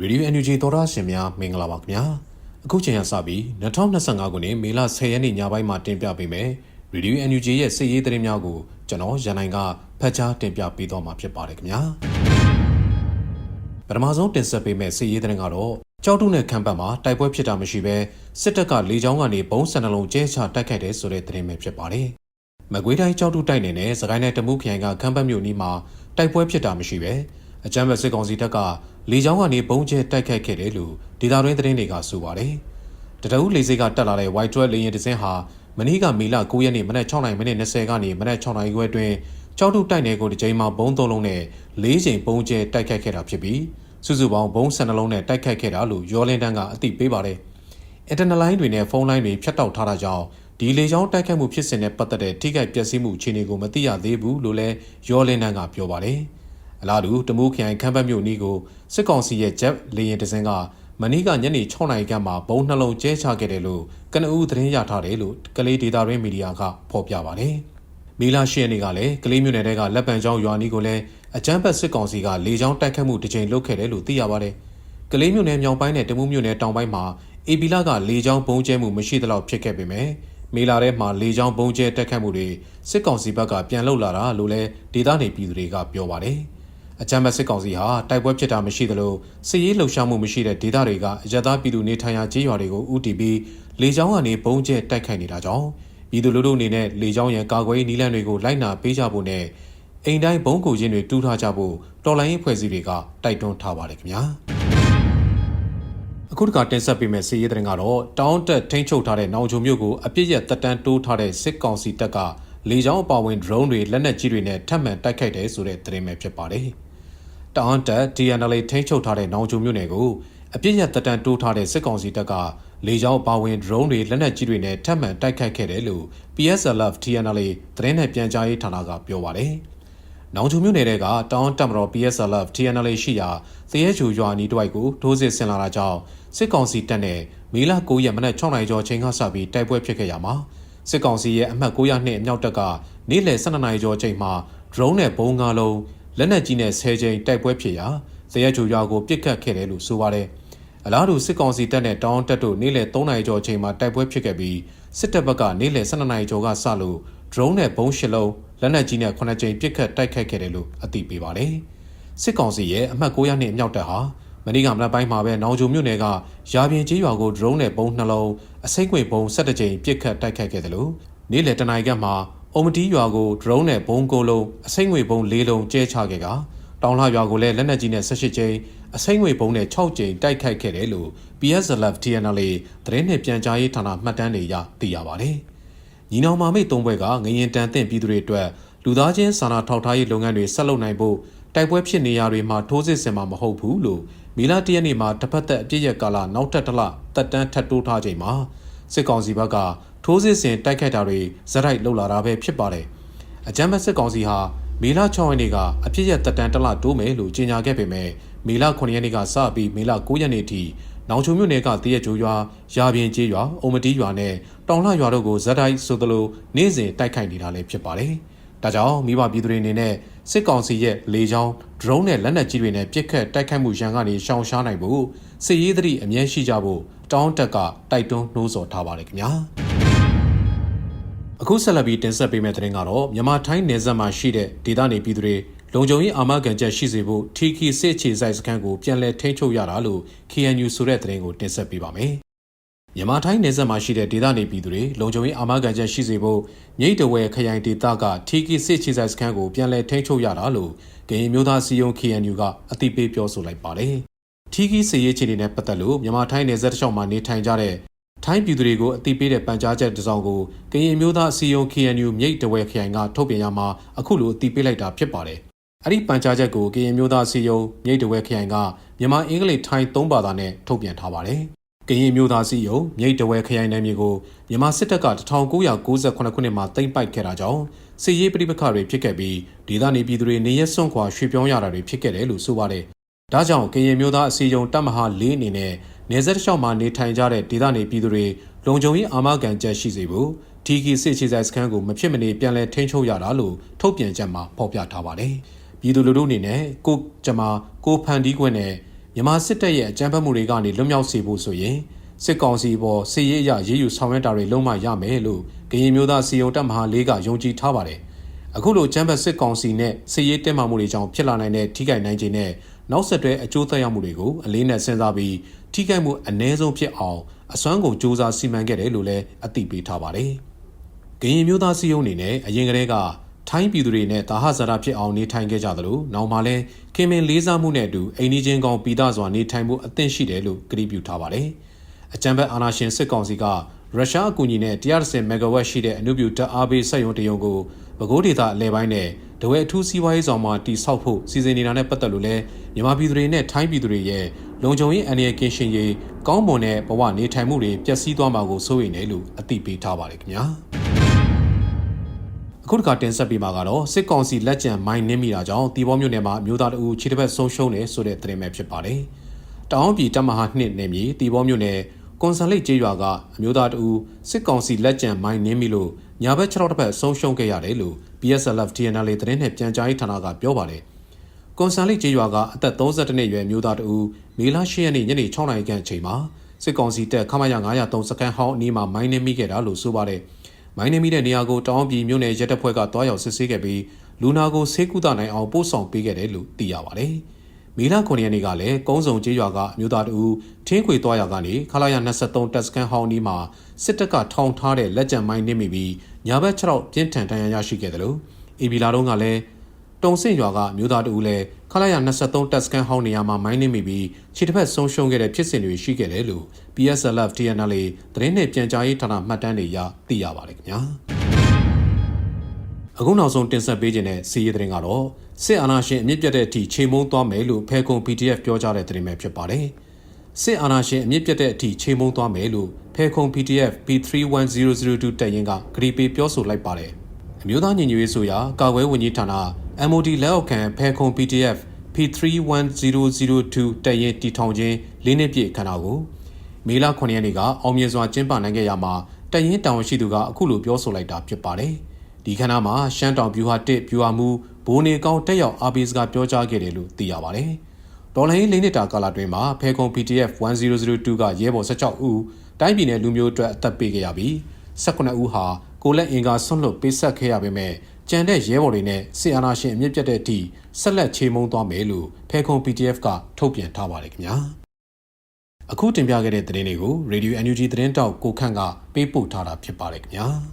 ရေဒီယို NUG သောတာရှင်များမင်္ဂလာပါခင်ဗျာအခုချိန်ကစပြီး2025ခုနှစ်မေလ10ရက်နေ့ညပိုင်းမှာတင်ပြပေးမယ်ရေဒီယို NUG ရဲ့စစ်ရေးသတင်းများကိုကျွန်တော်ရန်နိုင်ကဖတ်ကြားတင်ပြပေးတော့မှာဖြစ်ပါတယ်ခင်ဗျာပထမဆုံးတင်ဆက်ပေးမယ့်စစ်ရေးသတင်းကတော့ကြောက်တုနဲ့ခံပတ်မှာတိုက်ပွဲဖြစ်တာမရှိဘဲစစ်တပ်ကလေကြောင်းကနေဘုံစံနှလုံးကျဲချတိုက်ခိုက်တဲ့ဆိုတဲ့သတင်းပဲဖြစ်ပါတယ်မကွေးတိုင်းကြောက်တုတိုက်နယ်နဲ့စကိုင်းတိုင်းတမူးခရိုင်ကခံပတ်မြို့နီးမှာတိုက်ပွဲဖြစ်တာမရှိဘဲအကြမ်းဖက်စစ်ကောင်စီတပ်က လေကြောင်းကနေဘုံကျဲတိုက်ခိုက်ခဲ့တယ်လို့ဒေတာရင်းသတင်းတွေကဆိုပါတယ်။တတအုပ်လေစိတ်ကတက်လာတဲ့ White 12 လေယာဉ်တစ်စင်းဟာမနေ့ကမေလ9ရက်နေ့မနက်6:20မိနစ်20ကနေမနက်6:00ခွဲအတွင်းကြောက်တုတိုက်နယ်ကိုတစ်ကြိမ်မှာဘုံသုံးလုံးနဲ့၄ချိန်ဘုံကျဲတိုက်ခိုက်ခဲ့တာဖြစ်ပြီးစုစုပေါင်းဘုံ12လုံးနဲ့တိုက်ခိုက်ခဲ့တာလို့ရောလင်းတန်းကအသိပေးပါတယ်။ Eternal line တွေနဲ့ဖုန်းလိုင်းတွေဖြတ်တောက်ထားတာကြောင့်ဒီလေကြောင်းတိုက်ခိုက်မှုဖြစ်စဉ်နဲ့ပတ်သက်တဲ့ထိခိုက်ပျက်စီးမှုအခြေအနေကိုမသိရသေးဘူးလို့လည်းရောလင်းတန်းကပြောပါတယ်။ အလားတူတမူးခရိုင်ခမ်းပတ်မြို့နီးကိုစစ်ကောင်စီရဲ့ jet လေယာဉ်တစ်စင်းကမနေ့ကညနေ6နာရီခန့်မှာဘုံနှလုံးကျဲချခဲ့တယ်လို့ကနဦးသတင်းရထားတယ်လို့ကလေးဒေတာရင်းမီဒီယာကဖော်ပြပါတယ်။မီလာရှီယန်တွေကလည်းကလေးမြို့နယ်တဲကလက်ပံချောင်းရွာနီးကိုလည်းအကြမ်းဖက်စစ်ကောင်စီကလေကြောင်းတိုက်ခတ်မှုတစ်ကြိမ်လုပ်ခဲ့တယ်လို့သိရပါတယ်။ကလေးမြို့နယ်မြောက်ပိုင်းနဲ့တမူးမြို့နယ်တောင်ပိုင်းမှာအေဘီလာကလေကြောင်းပုံကျဲမှုမရှိသလောက်ဖြစ်ခဲ့ပေမဲ့မေလာထဲမှာလေကြောင်းပုံကျဲတက်ခတ်မှုတွေစစ်ကောင်စီဘက်ကပြန်လှုပ်လာတာလို့လည်းဒေသနေပြည်သူတွေကပြောပါတယ်။ အကြမ်းဖက်စစ်ကောင်စီဟာတိုက်ပွဲဖြစ်တာမရှိသလိုစစ်ရေးလှုပ်ရှားမှုမရှိတဲ့ဒေသတွေကအရသာပြည်သူနေထိုင်ရာကျေးရွာတွေကိုဥတီပြီးလေကြောင်းကနေပုံကျဲတိုက်ခိုက်နေတာကြောင့်ပြည်သူလူထုအနေနဲ့လေကြောင်းရန်ကာကွယ်ရေးနည်းလမ်းတွေကိုလိုက်နာပေးကြဖို့နဲ့အိမ်တိုင်းဘုံကိုချင်းတွေတူးထားကြဖို့တော်လိုင်းရေးဖွဲ့စည်းတွေကတိုက်တွန်းထားပါတယ်ခင်ဗျာအခုတကတင်ဆက်ပေးမယ့်စီးရဲတဲ့ရင်ကတော့တောင်းတက်ထိန်းချုပ်ထားတဲ့နောင်ချုံမြို့ကိုအပြစ်ရတက်တန်းတိုးထားတဲ့စစ်ကောင်စီတပ်ကလေကြောင်းအပါဝင် drone တွေလက်နက်ကြီးတွေနဲ့ထပ်မံတိုက်ခိုက်တယ်ဆိုတဲ့သတင်းပဲဖြစ်ပါတယ်။ တောင်းတက် DNL ထိန်းချုပ်ထားတဲ့နောင်ချုံမြို့နယ်ကိုအပြစ်ရတက်တန်းတိုးထားတဲ့စစ်ကောင်စီတပ်ကလေကြောင်းအပါဝင် drone တွေလက်နက်ကြီးတွေနဲ့ထပ်မံတိုက်ခိုက်ခဲ့တယ်လို့ PSLF TNL သတင်းနဲ့ပြန်ကြားရေးဌာနကပြောပါတယ်။နောင်ချုံမြို့နယ်ကတောင်းတက်မတော် PSLF TNL ရှိရာသရဲချူရွာနီးတစ်ဝိုက်ကိုထိုးစစ်ဆင်လာတာကြောင့်စစ်ကောင်စီတပ်နဲ့မေလ9ရက်မနက်6နိုင်ကျော်ချိန်ကစပြီးတိုက်ပွဲဖြစ်ခဲ့ရမှာစစ်ကောင်စီရဲ့အမှတ်900နှစ်အမြောက်တပ်ကနေ့လယ်12နာရီကျော်ချိန်မှာ drone နဲ့ဘုံ၅လုံး လက်နက်ကြီးနဲ့10ချိန်တိုက်ပွဲဖြစ်ရာသရဲချူရွာကိုပစ်ခတ်ခဲ့တယ်လို့ဆိုပါတယ်အလားတူစစ်ကောင်စီတပ်နဲ့တောင်းတက်တို့နေ့လယ်3နာရီကျော်ချိန်မှာတိုက်ပွဲဖြစ်ခဲ့ပြီးစစ်တပ်ဘက်ကနေ့လယ်12နာရီကျော်ကစလို့ drone နဲ့ဘုံ၈လုံးလက်နက်ကြီးနဲ့9ကြိမ်ပစ်ခတ်တိုက်ခိုက်ခဲ့တယ်လို့အသိပေးပါတယ်။စစ်ကောင်စီရဲ့အမှတ်900နှစ်အမြောက်တပ်ဟာမနေ့ကမနက်ပိုင်းမှာပဲနောင်ဂျုံမြို့နယ်ကရာပြင်ကြီးရွာကို drone နဲ့ဘုံနှလုံးအစိမ့်ခွေဘုံ17ကြိမ်ပစ်ခတ်တိုက်ခိုက်ခဲ့တယ်လို့နေ့လယ်တနာရီခန့်မှာ အုံမတီးရွာကို drone နဲ့ဘုံကိုလုံးအစိမ့်ခွေဘုံ၄လုံးကျဲချခဲ့ကတောင်လှရွာကိုလည်းလက်နက်ကြီးနဲ့18ကြိမ်အစိမ့်ငွေဘုံနဲ့6ကြိမ်တိုက်ခိုက်ခဲ့တယ်လို့ PSLF TNL သတင်းနဲ့ပြန်ကြားရေးဌာနမှတ်တမ်းတွေအရသိရပါတယ်။ညီနောင်မာမိတ်သုံးဘွဲကငရင်တန်တဲ့ပြည်သူတွေအတွက်လူသားချင်းစာနာထောက်ထားရေးလုပ်ငန်းတွေဆက်လုပ်နိုင်ဖို့တိုက်ပွဲဖြစ်နေရာတွေမှာထိုးစစ်ဆင်မှာမဟုတ်ဘူးလို့မီလာတရက်နေ့မှာတစ်ဖက်သက်အပြည့်ရကာလနောက်ထပ်တစ်လတက်တန်းထပ်တိုးထားချိန်မှာစစ်ကောင်စီဘက်က ထိုးစစ်ဆင်တိုက်ခိုက်တာတွေဇက်တိုက်လှုပ်လာတာပဲဖြစ်ပါတယ်။အကြမ်းဖက်စစ်ကောင်စီဟာမေလ6ရက်နေ့ကအပြည့်ရတက်တန်းတစ်လတိုးမယ်လို့ကြေညာခဲ့ပေမဲ့မေလ9ရက်နေ့ကစပြီးမေလ9ရက်နေ့ထိနောင်ချုံမြို့နယ်ကတရက်ကျိုးရွာရာပြင်ကျေးရွာအုံမတီးရွာနဲ့တောင်လှရွာတို့ကိုဇက်တိုက်ဆိုသလိုနေ့စဉ်တိုက်ခိုက်နေတာလည်းဖြစ်ပါတယ်။ဒါကြောင့်မိဘပြည်သူတွေအနေနဲ့စစ်ကောင်စီရဲ့လေကြောင်း drone နဲ့လက်နက်ကြီးတွေနဲ့ပစ်ခတ်တိုက်ခိုက်မှုရန်ကနေရှောင်ရှားနိုင်ဖို့စစ်ရေးသတိအမြဲရှိကြဖို့တောင်းတက်ကတိုက်တွန်းနှိုးဆော်ထားပါတယ်ခင်ဗျာ။ အခုဆက်လက်ပြီးတင်ဆက်ပေးမယ့်သတင်းကတော့မြန်မာထိုင်းနယ်စပ်မှာရှိတဲ့ဒေသနေပြည်သူတွေလုံခြုံရေးအာမခံချက်ရှိစေဖို့ TK စစ်အခြေစိုက်စခန်းကိုပြန်လည်ထိန်းချုပ်ရတာလို့ KNU ဆိုတဲ့သတင်းကိုတင်ဆက်ပေးပါမယ်။မြန်မာထိုင်းနယ်စပ်မှာရှိတဲ့ဒေသနေပြည်သူတွေလုံခြုံရေးအာမခံချက်ရှိစေဖို့မြိတ်တဝဲခရိုင်ဒေသက TK စစ်အခြေစိုက်စခန်းကိုပြန်လည်ထိန်းချုပ်ရတာလို့ကရင်မျိုးသားစီယုံ KNU ကအသိပေးပြောဆိုလိုက်ပါတယ်။ TK စစ်ရေးခြေအနေနဲ့ပတ်သက်လို့မြန်မာထိုင်းနယ်စပ်တစ်လျှောက်မှာနေထိုင်ကြတဲ့ ထိုင်းပြည်သူတွေကိုအသိပေးတဲ့ပန်ကြားချက်တစ်စောင်ကိုကရင်မျိုးသားစီယုံ KNU မြိတ်တဝဲခရိုင်ကထုတ်ပြန်ရမှာအခုလိုအသိပေးလိုက်တာဖြစ်ပါတယ်။အဲ့ဒီပန်ကြားချက်ကိုကရင်မျိုးသားစီယုံမြိတ်တဝဲခရိုင်ကမြန်မာအင်္ဂလိပ်ထိုင်းသုံးဘာသာနဲ့ထုတ်ပြန်ထားပါတယ်။ကရင်မျိုးသားစီယုံမြိတ်တဝဲခရိုင်နယ်မြေကိုမြန်မာစစ်တပ်က1998ခုနှစ်မှာသိမ်းပိုက်ခဲ့တာကြောင့်စစ်ရေးပဋိပက္ခတွေဖြစ်ခဲ့ပြီးဒေသနေပြည်သူတွေနေရက်စွန့်ခွာရွှေ့ပြောင်းရတာတွေဖြစ်ခဲ့တယ်လို့ဆိုပါတယ်။ဒါကြောင့်ကရင်မျိုးသားအစည်းအရုံးတပ်မဟာ၄အနေနဲ့ နေဆက်တစ်လျှောက်မှာနေထိုင်ကြတဲ့ဒေသနေပြည်သူတွေလုံခြုံရေးအာမခံချက်ရှိစေဖို့ထီကီစစ်ချေဆိုင်စခန်းကိုမဖြစ်မနေပြန်လည်ထိန်းချုပ်ရတာလို့ထုတ်ပြန်ချက်မှာဖော်ပြထားပါတယ်။ပြည်သူလူထုအနေနဲ့ကိုကျမကိုဖန်တီးခွင့်နဲ့မြန်မာစစ်တပ်ရဲ့အကြမ်းဖက်မှုတွေကနေလွတ်မြောက်စေဖို့ဆိုရင်စစ်ကောင်စီပေါ်စစ်ရေးအရရေးယူဆောင်ရွက်တာတွေလုံးဝရမယ်လို့ကရင်မျိုးသားစီယုံတပ်မဟာလေးကယုံကြည်ထားပါတယ်။အခုလိုချမ်းဘတ်စစ်ကောင်စီနဲ့စစ်ရေးတင်းမာမှုတွေကြောင့်ဖြစ်လာနိုင်တဲ့ထိခိုက်နိုင်ခြင်းနဲ့ နောက်ဆက်တွဲအကျိုးသက်ရောက်မှုတွေကိုအလေးနဲ့စဉ်းစားပြီးထိခိုက်မှုအ ਨੇ ဆုံးဖြစ်အောင်အစွမ်းကုန်စ조사စီမံခဲ့တယ်လို့လည်းအသိပေးထားပါတယ်။ကရင်မျိုးသားစီယုံအနေနဲ့အရင်ကတည်းကထိုင်းပြည်သူတွေနဲ့တာဟဇာတာဖြစ်အောင်နေထိုင်ခဲ့ကြသလိုနောက်မှလည်းခင်မင်လေးစားမှုနဲ့အတူအိမ်နီးချင်းကောင်ပြည်သားစွာနေထိုင်မှုအသင့်ရှိတယ်လို့ကြေညာထားပါတယ်။အကြံဘက်အာဏာရှင်စစ်ကောင်စီကရုရှားအကူအညီနဲ့130မဂါဝက်ရှိတဲ့အနုပြုဓာတ်အားပေးစက်ရုံတရုံကိုပဲခူးဒေသအလဲပိုင်းနဲ့ တဝဲအထူးစီးပွားရေးဆောင်မှာတိစောက်ဖို့စီစဉ်နေတာနဲ့ပတ်သက်လို့လည်းမြန်မာပြည်သူတွေနဲ့ထိုင်းပြည်သူတွေရဲ့လုံခြုံရေးအန္တရာယ်ကင်းရှင်းရေးကောင်းမွန်တဲ့ဘဝနေထိုင်မှုတွေပျက်စီးသွားမှာကိုစိုးရိမ်တယ်လို့အသိပေးထားပါတယ်ခင်ဗျာအခုတခါတင်ဆက်ပေးမှာကတော့စစ်ကောင်စီလက်ကျန်မိုင်းနင်းမိတာကြောင့်တီဘောမြို့နယ်မှာမျိုးသားတအူခြေတစ်ဖက်ဆုံးရှုံးတယ်ဆိုတဲ့သတင်းပဲဖြစ်ပါတယ်။တောင်ပြည်တမဟာနှစ်နယ်မြေတီဘောမြို့နယ်ကွန်ဆာလိတ်ကျေးရွာကအမျိုးသားတအူစစ်ကောင်စီလက်ကျန်မိုင်းနင်းမိလို့ညာဘက်6တစ်ဖက်ဆုံးရှုံးခဲ့ရတယ်လို့ BSLF TNL သတင်းနဲ့ပြန်ကြားရေးဌာနကပြောပါတယ်။ကွန်ဆာလိတ်ကျေးရွာကအသက်32နှစ်အရွယ်မျိုးသားတအူမေလ10ရက်နေ့ညနေ6နာရီခန့်အချိန်မှာစစ်ကောင်စီတပ်ခမရ903စကန်ဟောင်းအနီးမှာမိုင်းနင်းမိခဲ့တာလို့ဆိုပါတယ်။မိုင်းနေမိတဲ့နေရာကိုတောင်းပြည်မြို့နယ်ရဲတပ်ဖွဲ့ကတွားရောက်စစ်ဆေးခဲ့ပြီးလူနာကိုဆေးကုသနိုင်အောင်ပို့ဆောင်ပေးခဲ့တယ်လို့သိရပါတယ်။ မီလာ9ရက်နေ့ကလည်းကုန်းစုံကျေးရွာကအမျိုးသားတဦးထင်းခွေတွားရကနေခလာရ23တက်စကန်ဟောင်းဒီမှာစစ်တပ်ကထောင်ထားတဲ့လက်ကျန်မိုင်းနင်းမိပြီးညာဘက်6ပြင်းထန်တန်ရာရရှိခဲ့တယ်လို့အေဘီလာတုံးကလည်းတုံစင့်ရွာကမျိုးသားတဦးလည်းခလာရ23တက်စကန်ဟောင်းနေရာမှာမိုင်းနင်းမိပြီးခြေတစ်ဖက်ဆုံးရှုံးခဲ့တဲ့ဖြစ်စဉ်တွေရှိခဲ့တယ်လို့ PSLF TNL သတင်းနဲ့ပြန်ကြားရေးဌာနမှတ်တမ်းတွေရသိရပါတယ်ခင်ဗျာ အခုနောက်ဆုံးတင်ဆက်ပေးခြင်းတဲ့စီးရီးသတင်းကတော့စစ်အာဏာရှင်အမြင့်ပြတ်တဲ့အထိချိန်မုံသွားမယ်လို့ဖဲခုံ PDF ပြောကြားတဲ့သတင်းပဲဖြစ်ပါတယ်စစ်အာဏာရှင်အမြင့်ပြတ်တဲ့အထိချိန်မုံသွားမယ်လို့ဖဲခုံ PDF P31002 တပ်ရင်းကဂရီပေပြောဆိုလိုက်ပါတယ်အမျိုးသားညီညွတ်ရေးဆိုရာကာကွယ်ဝန်ကြီးဌာန MOD လက်အောက်ခံဖဲခုံ PDF P31002 တပ်ရင်းတီထောင်ခြင်း၄နှစ်ပြည့်ခန္ဓာကိုမေလ9ရက်နေ့ကအောင်မြင်စွာကျင်းပနိုင်ခဲ့ရမှာတပ်ရင်းတာဝန်ရှိသူကအခုလိုပြောဆိုလိုက်တာဖြစ်ပါတယ် ဒီခန္ဓာမှာရှမ်းတောင်ဗျူဟာ1ဗျူဟာမူဘိုးနေကောင်းတက်ရောက်အားပေးစကားပြောကြားခဲ့တယ်လို့သိရပါတယ်ဒေါ်လာရင်း၄နှစ်တာကာလတွင်မှာဖဲခုံ PDF 1002ကရဲဘော်16ဦးတိုင်းပြည်နယ်လူမျိုးအတွက်အသက်ပေးခဲ့ရပြီး18ဦးဟာကိုလက်အင်ကာဆွန့်လွတ်ပေးဆက်ခဲ့ရပေမဲ့ကြံတဲ့ရဲဘော်တွေနဲ့စစ်အာဏာရှင်အမြင့်ပြတ်တဲ့အထိဆက်လက်ချေမှုန်းသွားမယ်လို့ဖဲခုံ PDF ကထုတ်ပြန်ထားပါတယ်ခင်ဗျာအခုတင်ပြခဲ့တဲ့သတင်းတွေကို Radio NUG သတင်းတောက်ကိုခန့်ကပေးပို့ထားတာဖြစ်ပါတယ်ခင်ဗျာ